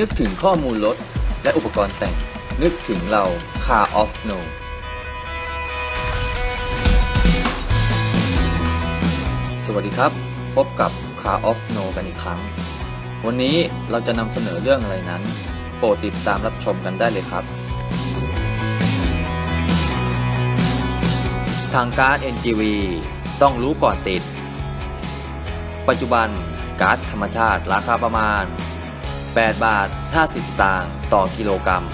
นึกถึงข้อมูลรถและอุปกรณ์แต่ง นึกถึงเรา Car of No สวัสดีครับ พบกับ Car of No กันอีกครั้ง วันนี้เราจะนำเสนอเรื่องอะไรนั้น โปรดติดตามรับชมกันได้เลยครับ ทางการ์ด NGV ต้องรู้ก่อนติด ปัจจุบันก๊าซธรรมชาติราคาประมาณ 8 บาท 50 สตางค์ต่อกิโลกรัม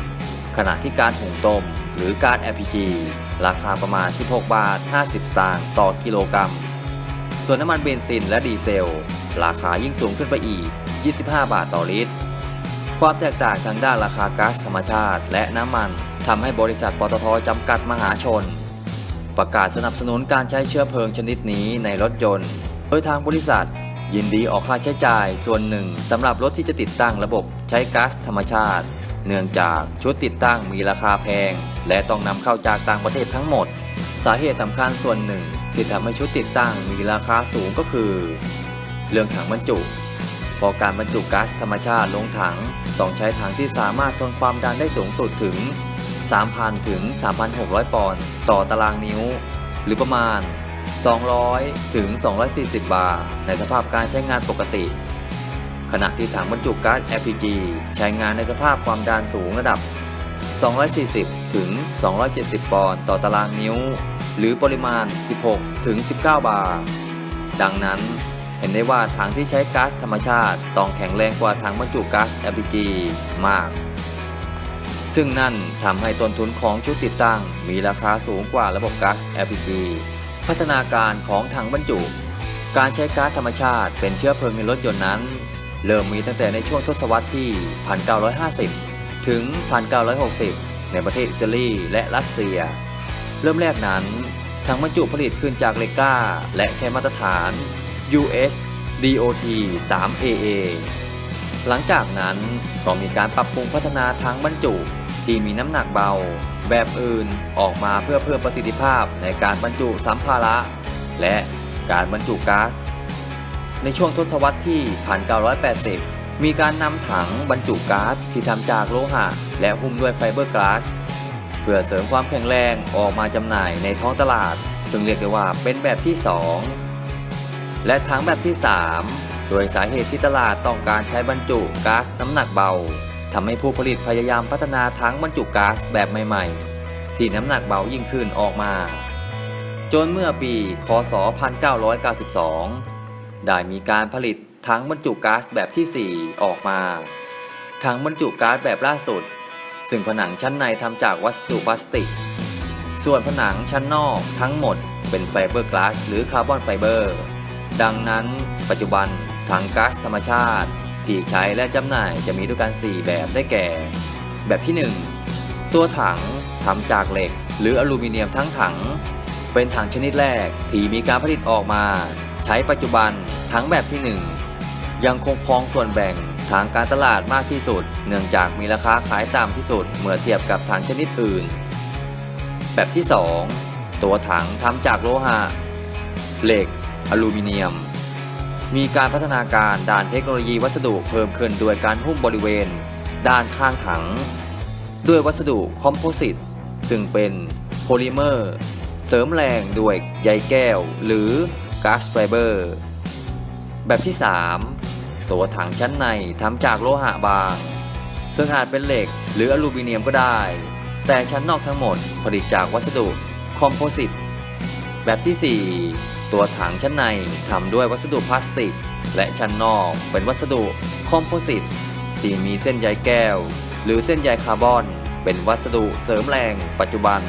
ขณะที่การหุงต้มหรือการ LPG ราคาประมาณ 16 บาท 50 สตางค์ต่อกิโลกรัม ส่วนน้ำมันเบนซินและดีเซล ราคายิ่งสูงขึ้นไปอีก 25 บาทต่อลิตร ความแตกต่างทางด้านราคาก๊าซธรรมชาติ และน้ำมันทำให้บริษัทปตทจำกัดมหาชน ประกาศสนับสนุนการใช้เชื้อเพลิงชนิดนี้ในรถยนต์ โดยทางบริษัท ยินดีออกค่าใช้จ่ายส่วนหนึ่งสำหรับรถที่จะติดตั้งระบบใช้ก๊าซธรรมชาติ เนื่องจากชุดติดตั้งมีราคาแพง และต้องนำเข้าจากต่างประเทศทั้งหมด สาเหตุสำคัญส่วนหนึ่งที่ทำให้ชุดติดตั้งมีราคาสูงก็คือ เรื่องถังบรรจุ พอการบรรจุก๊าซธรรมชาติลงถังต้องใช้ถังที่สามารถทนความดันได้สูงสุดถึง 3,000 ถึง 3,600 ปอนด์ต่อตารางนิ้ว หรือประมาณ 200 ถึง 240 บาร์ในสภาพการใช้งานปกติ ขณะที่ถังบรรจุก๊าซ LPG ใช้งานในสภาพความดันสูงระดับ 240 ถึง 270 ปอนด์ต่อตารางนิ้ว หรือปริมาณ 16 ถึง 19 บาร์ดังนั้นเห็นได้ว่าถังที่ใช้ก๊าซธรรมชาติต้องแข็งแรงกว่าถังบรรจุก๊าซ LPG มาก ซึ่งนั่นทำให้ต้นทุนของชุดติดตั้งมีราคาสูงกว่าระบบก๊าซ LPG พัฒนาการของถังบรรจุ การใช้ก๊าซธรรมชาติเป็นเชื้อเพลิงในรถยนต์นั้น เริ่มมีตั้งแต่ในช่วงทศวรรษที่ 1950 ถึง 1960 ในประเทศอิตาลีและรัสเซีย เริ่มแรกนั้นถังบรรจุผลิตขึ้นจากเลก้า และใช้มาตรฐาน US DOT 3AA หลังจากนั้นก็มีการปรับปรุงพัฒนาทั้งบรรจุที่มีน้ำหนักเบา แบบอื่นออกมาเพื่อเพิ่มประสิทธิภาพในการบรรจุสัมภาระ และการบรรจุก๊าซในช่วงทศวรรษที่ 1980 มีการนำถังบรรจุก๊าซที่ทำจากโลหะ และหุ้มด้วยไฟเบอร์กลาสเพื่อเสริมความแข็งแรงออกมาจำหน่ายในท้องตลาด ซึ่งเรียกได้ว่าเป็นแบบที่ 2 และถังแบบที่ 3 โดยสาเหตุที่ตลาดต้องการใช้บรรจุก๊าซน้ำหนักเบา ทำให้ผู้ผลิตพยายามพัฒนาถังบรรจุก๊าซแบบใหม่ๆ ที่น้ำหนักเบายิ่งขึ้นออกมา จนเมื่อปี คศ 1992 ได้มีการผลิตถังบรรจุก๊าซแบบที่ 4 ออกมา ถังบรรจุก๊าซแบบล่าสุด ซึ่งผนังชั้นในทำจากวัสดุพลาสติก ส่วนผนังชั้นนอกทั้งหมดเป็นไฟเบอร์กลาสหรือคาร์บอนไฟเบอร์ ดังนั้น ปัจจุบันถังก๊าซธรรมชาติ ที่ใช้และจำหน่ายจะมีด้วยกัน 4 แบบได้แก่ แบบที่ 1 ตัวถังทำจากเหล็ก หรืออลูมิเนียมทั้งถัง เป็นถังชนิดแรกที่มีการผลิตออกมา ใช้ปัจจุบันถังแบบที่ 1 ยังคงครองส่วนแบ่งทางการตลาดมากที่สุด เนื่องจากมีราคาขายต่ำที่สุดเมื่อเทียบกับถังชนิดอื่น แบบที่ 2 ตัวถังทำจากโลหะ เหล็ก อลูมิเนียม มีการพัฒนาการด้านเทคโนโลยีวัสดุเพิ่มขึ้นโดยการหุ้มบริเวณ ด้านข้างถัง ด้วยวัสดุคอมโพสิตซึ่งเป็นโพลิเมอร์ เสริมแรงด้วยใยแก้ว หรือก๊าซไฟเบอร์ แบบที่ 3 ตัวถังชั้นในทำจากโลหะบาง ซึ่งอาจเป็นเหล็กหรืออลูมิเนียมก็ได้ แต่ชั้นนอกทั้งหมดผลิตจากวัสดุคอมโพสิตแบบที่ 4 ตัวถังชั้นในทำด้วยวัสดุพลาสติก และชั้นนอกเป็นวัสดุคอมโพสิตที่มีเส้นใยแก้ว หรือเส้นใยคาร์บอน เป็นวัสดุเสริมแรงปัจจุบัน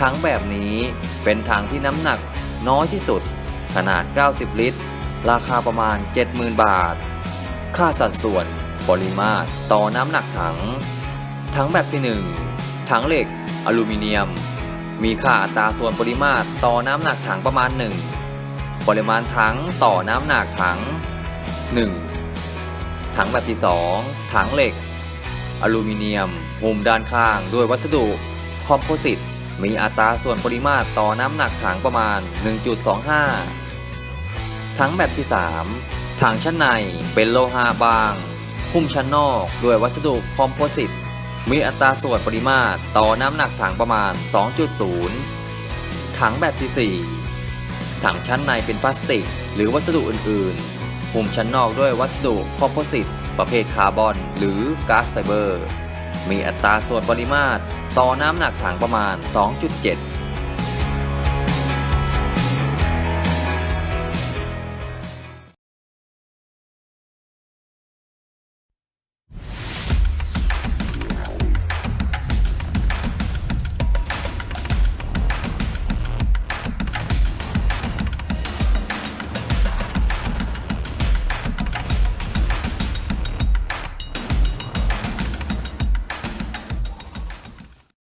ทั้งแบบนี้เป็นถังที่น้ำหนักน้อยที่สุด ขนาด 90 ลิตร ราคาประมาณ 70,000 บาท ค่าสัดส่วนปริมาตรต่อน้ำหนักถัง ถังแบบที่ 1 ถังเหล็กอลูมิเนียม มีค่าอัตราส่วนปริมาตรต่อน้ำหนักถังประมาณ 1 ปริมาณถังต่อน้ำหนักถัง 1 ถังแบบที่ 2 ถังเหล็ก อลูมิเนียมหุ้มด้านข้างด้วยวัสดุคอมโพสิตมีอัตราส่วนปริมาตรต่อน้ำหนักถังประมาณ 1.25 ถังแบบที่ 3 ถังชั้นในเป็นโลหะบาง หุ้มชั้นนอกด้วยวัสดุคอมโพสิตมีอัตราส่วนปริมาตรต่อน้ำหนักถังประมาณ 2.0 ถังแบบที่ 4 ถังชั้นในเป็นพลาสติก หรือวัสดุอื่น ๆ หุ้มชั้นนอกด้วยวัสดุคอมโพสิต ประเภทคาร์บอน หรือก๊าซไฟเบอร์ มีอัตราส่วนปริมาตร ต่อน้ำหนักถังประมาณ 2.7